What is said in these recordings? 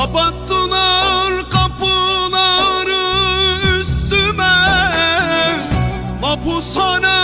Kapattılar kapıları üstüme. Mapushane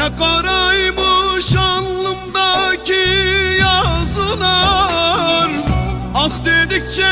Ne karaymış alnımdaki yazılar? Ah dedikçe